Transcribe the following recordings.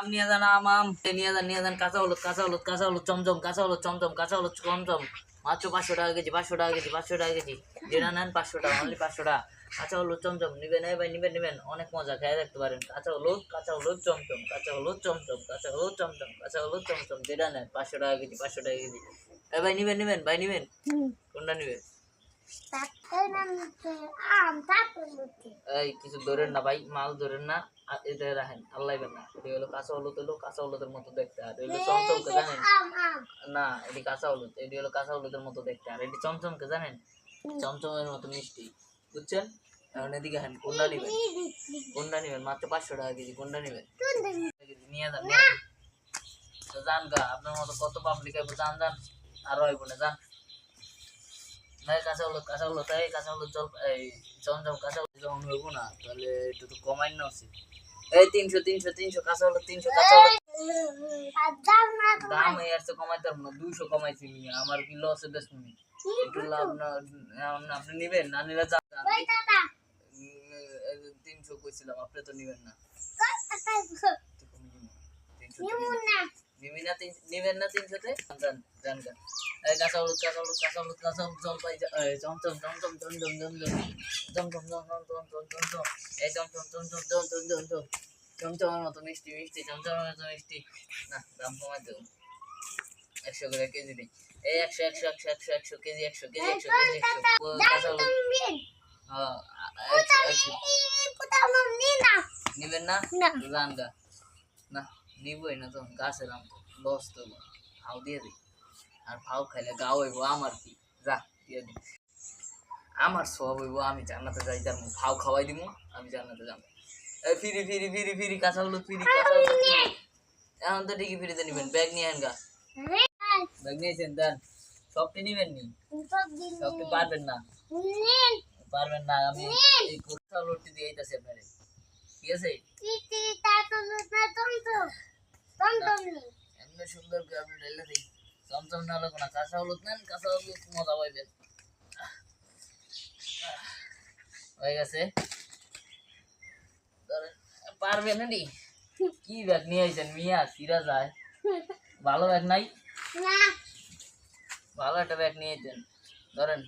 আম নিয়ে যান আম আম নিয়ে যান নিয়ে যান কাঁচা হলুদ কাঁচা হলুদ কাঁচা হলুদ চমচম কাঁচা হলুদ চমচম কাঁচা হলুদ চমচম মাত্র পাঁচশো টাকা কেজি পাঁচশো টাকা কেজি পাঁচশো টাকা কেজি যেটা নেন পাঁচশো টাকা অনলি পাঁচশো টাকা কাঁচা হলুদ চমচম নিবেন এই ভাই নিবেন নিবেন অনেক মজা খেয়ে দেখতে পারেন কাঁচা হলুদ কাঁচা হলুদ চমচম কাঁচা হলুদ চমচম কাঁচা হলুদ চমচম কাঁচা হলুদ চমচম যেটা নেন পাঁচশো টাকা কেজি পাঁচশো টাকা কেজি এ ভাই নিবেন নিবেন ভাই নিবেন কোনটা নিবেন মতো মিষ্টি, বুঝছেন? এদিকে মাত্র পাঁচশো টাকা কেজি নিয়ে যান আপনার মতো কত পাবলিক যান যান, আর হইব না, যান। কাঁচা হলুদ, কাঁচা এই কাঁচা জল, এই কাঁচা যখন হইব না, তাহলে তো কমাই না উচিত। এই তিনশো তিনশো তিনশো, কাঁচা তিনশো, কাঁচা দাম এই কমাইতে পারব না, দুইশো কমাইছি আমার কি লসে বেশ নি একটু লাভ না আপনি নিবেন? না নিলে যে তিনশো কইছিলাম, আপনি তো নিবেন না। নিবেন না তিনশোতে? যান এই কাঁচা হলুদ কাঁচা হলুদ কাঁচা হলুদ কাঁচা জলপাই চমচম চমচম চমচম চমচম চমচম চমচম চমচম চমচম এই চমচম চমচম চমচম চমচম চমচমের মতো মিষ্টি মিষ্টি চমচমের মতো মিষ্টি না দাম কমাই দেবো একশো করে কেজি দিই এই একশো একশো একশো একশো একশো কেজি একশো কেজি একশো কেজি একশো কাঁচা হলুদ হ্যাঁ নিবেন না না। গা না নিবই না তখন গাছের আম তো লস তো ফাও দিয়ে দিই আর ফাও খাইলে গাও হইব আমার কি? যা দিয়ে দিই আমার সব হইব আমি জান্নাতে যাই যার ফাও খাওয়াই দিব আমি জান্নাতে যাব। এই ফিরি ফিরি ফিরি ফিরি কাঁচা হলুদ ফিরি কাঁচা হলুদ এখন তো ঠিকই ফিরিতে নিবেন ব্যাগ নিয়ে আন গা। রে ব্যাগ নিয়েছেন দেন। সবটি নিবেন নি? সব দিন সবটি পারবেন না। নিন। পারবেন না আমি এই কোথা লড়তে দিয়ে দিতেছি আপনারে। ঠিক আছে? এমনি সুন্দর করে আপনি ঢেলে দিই চমচম না না কাঁচা হলুদ নেন কাঁচা হলুদ মজা পাইবেন। হয়ে গেছে। পারবেন না? কি ব্যাগ নিয়ে আইছেন মিয়া? সিরা যায়। ভালো ব্যাগ নাই? ভালো একটা ব্যাগ নিয়ে আইছেন। ধরেন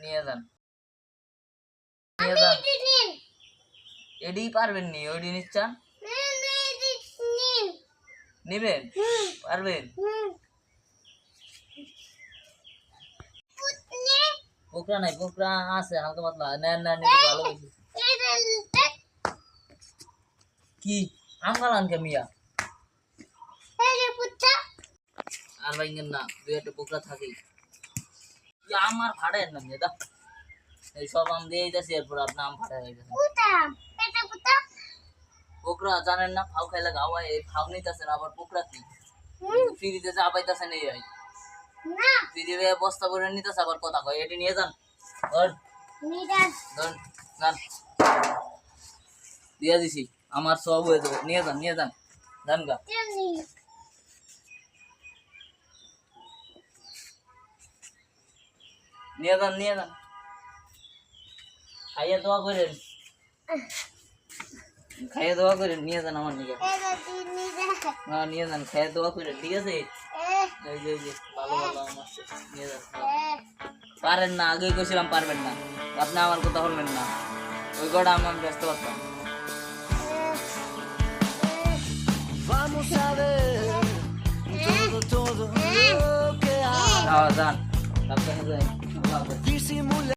নিয়ে যান। নিয়ে যান। এডি পারবেন নি? ওইডি নিচ্ছান? নিবেন? পারবেন? পোকরা নাই পোকরা আছে, হালকা পাতলা। নেন না নিলে ভালো কি? আম গালান কে মিয়া? আর ভাইঙ্গেন না, দুই একটা পোকরা থাকেই। কি আমার ফাড়েন না মেদা এই সব আম দিয়ে যাচ্ছি এরপর আপনি আম ফাটাই হয়ে গেছে। পোকরা জানেন না, ফাউ খাইলে গাওয়া এই ফাউ নিতেছেন, আবার পোকরা কি? ফ্রিতে যা পাইতেছেন, এই হয় ফ্রিতে বস্তা করে নিতেছে আবার কথা কয় এটি নিয়ে যান। ধর। যান। দিয়ে দিছি আমার সব হয়ে যাবে। নিয়ে যান নিয়ে যান। যান গা। নিয়ে যান নিয়ে যান। খাইয়ে দোয়া করেন। খাইয়ে দোয়া করেন নিয়ে যান আমার নিকে। হ্যাঁ নিয়ে যান খাইয়ে দোয়া করেন ঠিক আছে? এই যে এই যে ভালো ভালো আম নিয়ে যান পারেন না আগেই কইছিলাম পারবেন না। আপনি আমার কথা বলবেন না। ওই কটা আমার আমি ব্যস্ত পারতাম। Vamos a ver todo, todo lo que hay. Disimula.